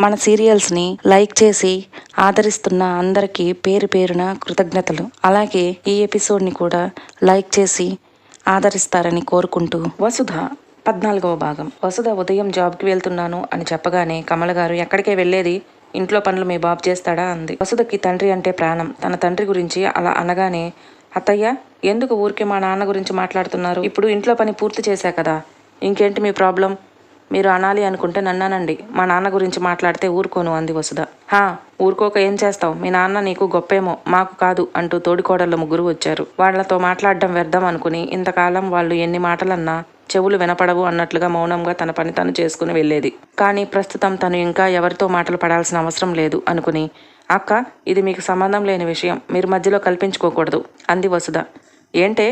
మన సీరియల్స్ని లైక్ చేసి ఆదరిస్తున్న అందరికీ పేరు పేరున కృతజ్ఞతలు. అలాగే ఈ ఎపిసోడ్ని కూడా లైక్ చేసి ఆదరిస్తారని కోరుకుంటూ వసుధ పద్నాలుగవ భాగం. వసుధ ఉదయం జాబ్కి వెళ్తున్నాను అని చెప్పగానే కమల గారు ఎక్కడికే వెళ్ళేది? ఇంట్లో పనులు మీ బాబు చేస్తాడా? అంది. వసుధకి తండ్రి అంటే ప్రాణం. తన తండ్రి గురించి అలా అనగానే అత్తయ్య ఎందుకు ఊరికే మా నాన్న గురించి మాట్లాడుతున్నారు? ఇప్పుడు ఇంట్లో పని పూర్తి చేశా కదా. ఇంకేంటి మీ ప్రాబ్లం? మీరు అనాలి అనుకుంటే నన్నానండి. మా నాన్న గురించి మాట్లాడితే ఊరుకోను అంది వసుధ. హా ఊరుకోక ఏం చేస్తావు? మీ నాన్న నీకు గొప్పేమో మాకు కాదు అంటూ తోడికోడళ్ళ ముగ్గురు వచ్చారు. వాళ్ళతో మాట్లాడడం వ్యర్థం అనుకుని ఇంతకాలం వాళ్ళు ఎన్ని మాటలన్నా చెవులు వినపడవు అన్నట్లుగా మౌనంగా తన పని తను చేసుకుని వెళ్ళేది. కానీ ప్రస్తుతం తను ఇంకా ఎవరితో మాటలు పడాల్సిన అవసరం లేదు అనుకుని అక్క ఇది మీకు సంబంధం లేని విషయం మీరు మధ్యలో కల్పించుకోకూడదు అంది వసుధ. ఏంటే?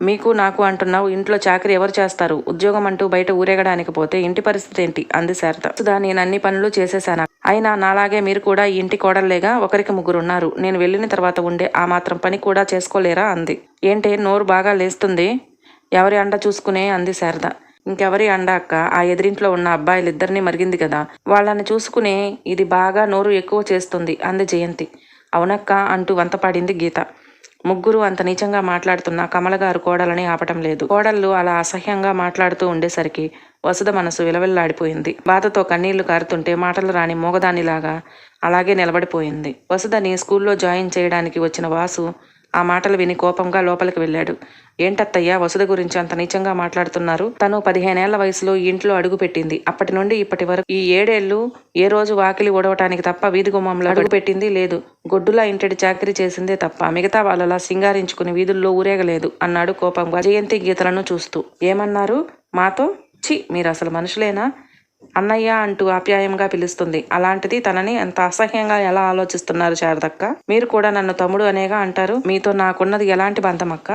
మీకు నాకు అంటున్నావు ఇంట్లో చాకరీ ఎవరు చేస్తారు? ఉద్యోగం అంటూ బయట ఊరేగడానికి పోతే ఇంటి పరిస్థితి ఏంటి? అంది శారద. సుధా నేను అన్ని పనులు చేసేసాను అయినా నాలాగే మీరు కూడా ఈ ఇంటి కోడల్లేగా ఒకరికి ముగ్గురు ఉన్నారు నేను వెళ్ళిన తర్వాత ఉండే ఆ మాత్రం పని కూడా చేసుకోలేరా? అంది. ఏంటే నోరు బాగా లేస్తుంది? ఎవరి అండ చూసుకునే? అంది శారద. ఇంకెవరి అండ అక్క? ఆ ఎదిరింట్లో ఉన్న అబ్బాయిలిద్దరినీ మరిగింది కదా? వాళ్ళని చూసుకునే ఇది బాగా నోరు ఎక్కువ చేస్తుంది అంది జయంతి. అవునక్క అంటూ వంతపాడింది గీత. ముగ్గురు అంత నీచంగా మాట్లాడుతున్న కమలగారు కోడలని ఆపటం లేదు. కోడళ్ళు అలా అసహ్యంగా మాట్లాడుతూ ఉండేసరికి వసుధ మనసు విలవిల్లాడిపోయింది. బాధతో కన్నీళ్ళు కారుతుంటే మాటలు రాని మూగదానిలాగా అలాగే నిలబడిపోయింది. వసుధని స్కూల్లో జాయిన్ చేయడానికి వచ్చిన వాసు ఆ మాటలు విని కోపంగా లోపలికి వెళ్ళాడు. ఏంటత్తయ్యా వసుధ గురించి అంత నీచంగా మాట్లాడుతున్నారు? తను పదిహేనేళ్ళ వయసులో ఈ ఇంట్లో అడుగు పెట్టింది. అప్పటి నుండి ఇప్పటి వరకు ఈ ఏడేళ్ళు ఏ రోజు వాకిలి ఓడవటానికి తప్ప వీధి గుమ్మంలో అడుగు పెట్టింది లేదు. గొడ్డులా ఇంటడి చాకరీ చేసిందే తప్ప మిగతా వాళ్ళలా సింగారించుకుని వీధుల్లో ఊరేగలేదు అన్నాడు కోపంగా జయంతి గీతలను చూస్తూ. ఏమన్నారు? మాతో? చి మీరు అసలు మనుషులేనా? అన్నయ్య అంటూ ఆప్యాయంగా పిలుస్తుంది. అలాంటిది తనని అంత అసహ్యంగా ఎలా ఆలోచిస్తున్నారు శారదక్క? మీరు కూడా నన్ను తమ్ముడు అనేగా అంటారు. మీతో నాకున్నది ఎలాంటి బంధమక్క?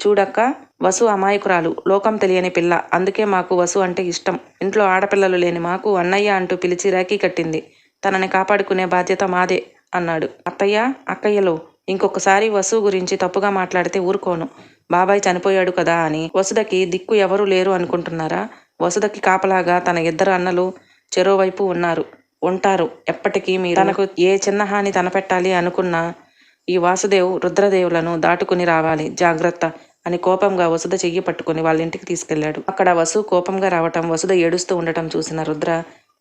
చూడక్క వసు అమాయకురాలు. లోకం తెలియని పిల్ల. అందుకే మాకు వసు అంటే ఇష్టం. ఇంట్లో ఆడపిల్లలు లేని మాకు అన్నయ్య అంటూ పిలిచి రాఖీ కట్టింది. తనని కాపాడుకునే బాధ్యత మాదే అన్నాడు. అత్తయ్య అక్కయ్యలో ఇంకొకసారి వసు గురించి తప్పుగా మాట్లాడితే ఊరుకోను. బాబాయ్ చనిపోయాడు కదా అని. వసుదకి దిక్కు ఎవరూ లేరు అనుకుంటున్నారా? వసుదకి కాపలాగా తన ఇద్దరు అన్నలు చెరోవైపు ఉన్నారు. ఉంటారు. ఎప్పటికీ మీరు తనకు ఏ చిన్న హాని తనపెట్టాలి అనుకున్నా ఈ వాసుదేవ్ రుద్రదేవులను దాటుకుని రావాలి. జాగ్రత్త అని కోపంగా వసుధ చెయ్యి పట్టుకుని వాళ్ళ ఇంటికి తీసుకెళ్ళాడు అక్కడ వసు కోపంగా రావటం వసుధ ఏడుస్తూ ఉండటం చూసిన రుద్ర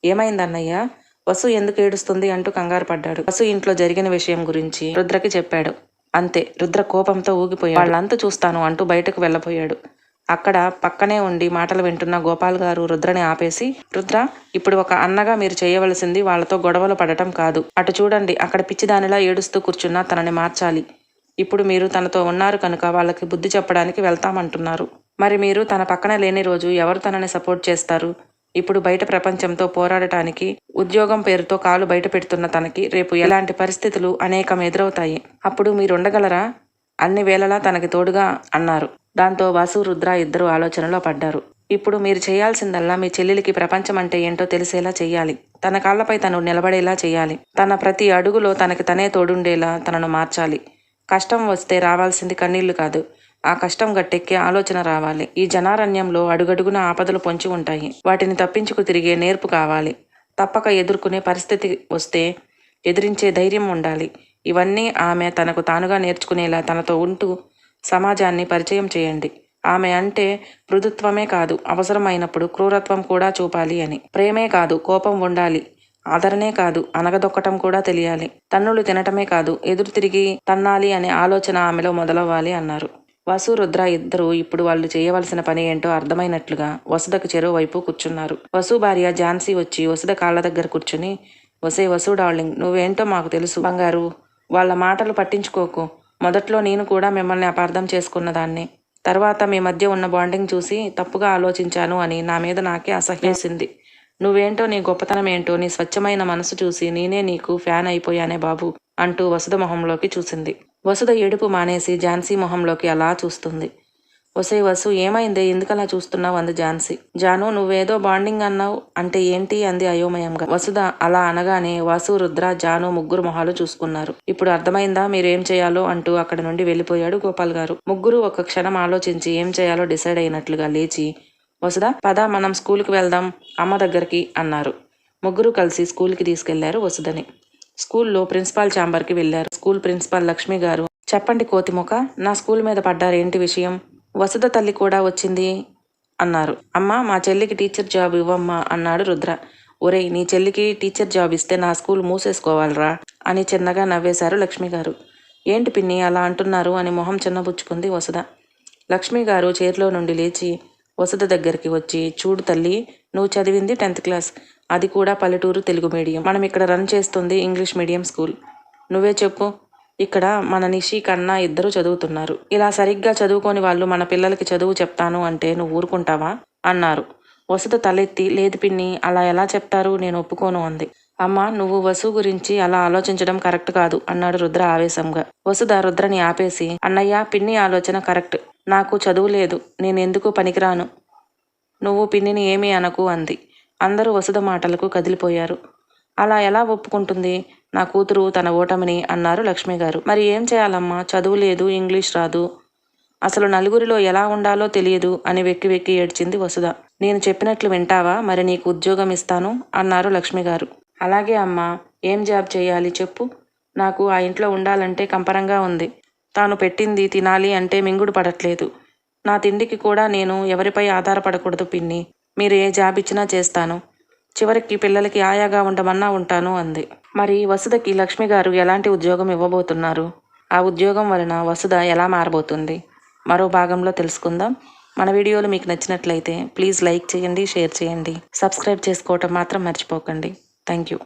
ఏమైందన్నయ్యా? వసు ఎందుకు ఏడుస్తుంది? అంటూ కంగారు పడ్డాడు. వసు ఇంట్లో జరిగిన విషయం గురించి రుద్రకి చెప్పాడు. అంతే. రుద్ర కోపంతో ఊగిపోయాడు. వాళ్ళంతా చూస్తాను అంటూ బయటకు వెళ్ళబోయాడు. అక్కడ పక్కనే ఉండి మాటలు వింటున్న గోపాల్ గారు రుద్రని ఆపేసి రుద్ర ఇప్పుడు ఒక అన్నగా మీరు చేయవలసింది వాళ్ళతో గొడవలు పడటం కాదు. అటు చూడండి అక్కడ పిచ్చిదానిలా ఏడుస్తూ కూర్చున్నా తనని మార్చాలి. ఇప్పుడు మీరు తనతో ఉన్నారు కనుక వాళ్ళకి బుద్ధి చెప్పడానికి వెళ్తామంటున్నారు. మరి మీరు తన పక్కన లేని రోజు ఎవరు తనని సపోర్ట్ చేస్తారు? ఇప్పుడు బయట ప్రపంచంతో పోరాడటానికి ఉద్యోగం పేరుతో కాలు బయట పెడుతున్న తనకి రేపు ఎలాంటి పరిస్థితులు అనేకం ఎదురవుతాయి. అప్పుడు మీరు ఉండగలరా అన్ని వేళలా తనకి తోడుగా అన్నారు. దాంతో వాసు రుద్ర ఇద్దరు ఆలోచనలో పడ్డారు. ఇప్పుడు మీరు చేయాల్సిందల్లా మీ చెల్లెలికి ప్రపంచం అంటే ఏంటో తెలిసేలా చేయాలి తన కాళ్ళపై తను నిలబడేలా చేయాలి తన ప్రతి అడుగులో తనకి తనే తోడుండేలా తనను మార్చాలి. కష్టం వస్తే రావాల్సింది కన్నీళ్ళు కాదు. ఆ కష్టం గట్టెక్కే ఆలోచన రావాలి. ఈ జనారణ్యంలో అడుగడుగున ఆపదలు పొంచి ఉంటాయి. వాటిని తప్పించుకు తిరిగే నేర్పు కావాలి. తప్పక ఎదుర్కొనే పరిస్థితి వస్తే ఎదిరించే ధైర్యం ఉండాలి. ఇవన్నీ ఆమె తనకు తానుగా నేర్చుకునేలా తనతో ఉంటూ సమాజాన్ని పరిచయం చేయండి. ఆమె అంటే మృదుత్వమే కాదు అవసరమైనప్పుడు క్రూరత్వం కూడా చూపాలి అని. ప్రేమే కాదు కోపం ఉండాలి. ఆదరణే కాదు అనగదొక్కటం కూడా తెలియాలి. తన్నులు తినటమే కాదు ఎదురు తిరిగి తన్నాలి అనే ఆలోచన ఆమెలో మొదలవ్వాలి అన్నారు. వసు రుద్ర ఇద్దరు ఇప్పుడు వాళ్ళు చేయవలసిన పని ఏంటో అర్థమైనట్లుగా వసుదకు చెరువు వైపు కూర్చున్నారు. వసు భార్య ఝాన్సీ వచ్చి వసుద కాళ్ళ దగ్గర కూర్చుని వసే వసు డార్లింగ్ నువ్వేంటో మాకు తెలుసు. బంగారు వాళ్ళ మాటలు పట్టించుకోకు. మొదట్లో నేను కూడా మిమ్మల్ని అపార్థం చేసుకున్నదాన్ని. తర్వాత మీ మధ్య ఉన్న బాండింగ్ చూసి తప్పుగా ఆలోచించాను అని నా మీద నాకే అసహ్యేసింది నువ్వేంటో నీ గొప్పతనం ఏంటో నీ స్వచ్ఛమైన మనసు చూసి నేనే నీకు ఫ్యాన్ అయిపోయానే బాబు అంటూ వసుధ మొహంలోకి చూసింది. వసుధ ఏడుపు మానేసి ఝాన్సీ మొహంలోకి అలా చూస్తుంది. ఒసే వసు ఏమైందే? ఎందుకలా చూస్తున్నావు? అంది ఝాన్సీ. జాను నువ్వేదో బాండింగ్ అన్నావు అంటే ఏంటి? అంది అయోమయంగా. వసుధ అలా అనగానే వసు రుద్ర జాను ముగ్గురు మొహాలు చూసుకున్నారు. ఇప్పుడు అర్థమైందా? మీరేం చేయాలో? అంటూ అక్కడ నుండి వెళ్ళిపోయాడు గోపాల్ గారు. ముగ్గురు ఒక క్షణం ఆలోచించి ఏం చేయాలో డిసైడ్ అయినట్లుగా లేచి వసుధ పద మనం స్కూల్కి వెళ్దాం అమ్మ దగ్గరికి అన్నారు. ముగ్గురు కలిసి స్కూల్కి తీసుకెళ్ళారు వసుదని స్కూల్లో ప్రిన్సిపాల్ ఛాంబర్కి వెళ్ళారు స్కూల్ ప్రిన్సిపాల్ లక్ష్మి గారు చెప్పండి కోతిముఖ నా స్కూల్ మీద పడ్డారు ఏంటి విషయం? వసుధ తల్లి కూడా వచ్చింది అన్నారు. అమ్మా మా చెల్లికి టీచర్ జాబ్ ఇవ్వమ్మా అన్నాడు రుద్ర. ఒరే నీ చెల్లికి టీచర్ జాబ్ ఇస్తే నా స్కూల్ మూసేసుకోవాలరా అని చిన్నగా నవ్వేశారు లక్ష్మి గారు. ఏంటి పిన్ని అలా అంటున్నారు అని మొహం చిన్నబుచ్చుకుంది వసుధ. లక్ష్మి గారు చైర్లో నుండి లేచి వసుధ దగ్గరికి వచ్చి చూడు తల్లి నువ్వు చదివింది టెన్త్ క్లాస్. అది కూడా పల్లెటూరు తెలుగు మీడియం. మనం ఇక్కడ రన్ చేస్తుంది ఇంగ్లీష్ మీడియం స్కూల్. నువ్వే చెప్పు ఇక్కడ మన నిషి కన్నా ఇద్దరు చదువుతున్నారు. ఇలా సరిగ్గా చదువుకొని వాళ్ళు మన పిల్లలకి చదువు చెప్తాను అంటే నువ్వు ఊరుకుంటావా? అన్నారు. వసుధ తలెత్తి లేదు పిన్ని అలా ఎలా చెప్తారు? నేను ఒప్పుకోను అంది. అమ్మ నువ్వు వసు గురించి అలా ఆలోచించడం కరెక్ట్ కాదు అన్నాడు రుద్ర ఆవేశంగా. వసుధ రుద్రని ఆపేసి అన్నయ్య పిన్ని ఆలోచన కరెక్ట్. నాకు చదువు లేదు నేను ఎందుకు పనికిరాను? నువ్వు పిన్నిని ఏమీ అనకు అంది. అందరూ వసుధ మాటలకు కదిలిపోయారు. అలా ఎలా ఒప్పుకుంటుంది? నా కూతురు తన ఓటమిని అన్నారు లక్ష్మి గారు. మరి ఏం చేయాలమ్మా? చదువు లేదు ఇంగ్లీష్ రాదు. అసలు నలుగురిలో ఎలా ఉండాలో తెలియదు అని వెక్కి వెక్కి ఏడ్చింది వసుధ. నేను చెప్పినట్లు వింటావా? మరి నీకు ఉద్యోగం ఇస్తాను అన్నారు లక్ష్మి గారు. అలాగే అమ్మా ఏం జాబ్ చేయాలి చెప్పు. నాకు ఆ ఇంట్లో ఉండాలంటే కంపరంగా ఉంది. తాను పెట్టింది తినాలి అంటే మింగుడు పడట్లేదు. నా తిండికి కూడా నేను ఎవరిపై ఆధారపడకూడదు పిన్ని. మీరు ఏ జాబ్ ఇచ్చినా చేస్తాను. చివరికి పిల్లలకి ఆయాగా ఉండమన్నా ఉంటాను అంది. మరి వసుధకి లక్ష్మి గారు ఎలాంటి ఉద్యోగం ఇవ్వబోతున్నారు? ఆ ఉద్యోగం వలన వసుధ ఎలా మారబోతుంది? మరో భాగంలో తెలుసుకుందాం. మన వీడియోలు మీకు నచ్చినట్లయితే ప్లీజ్ లైక్ చేయండి షేర్ చేయండి. సబ్స్క్రైబ్ చేసుకోవటం మాత్రం మర్చిపోకండి. Thank you.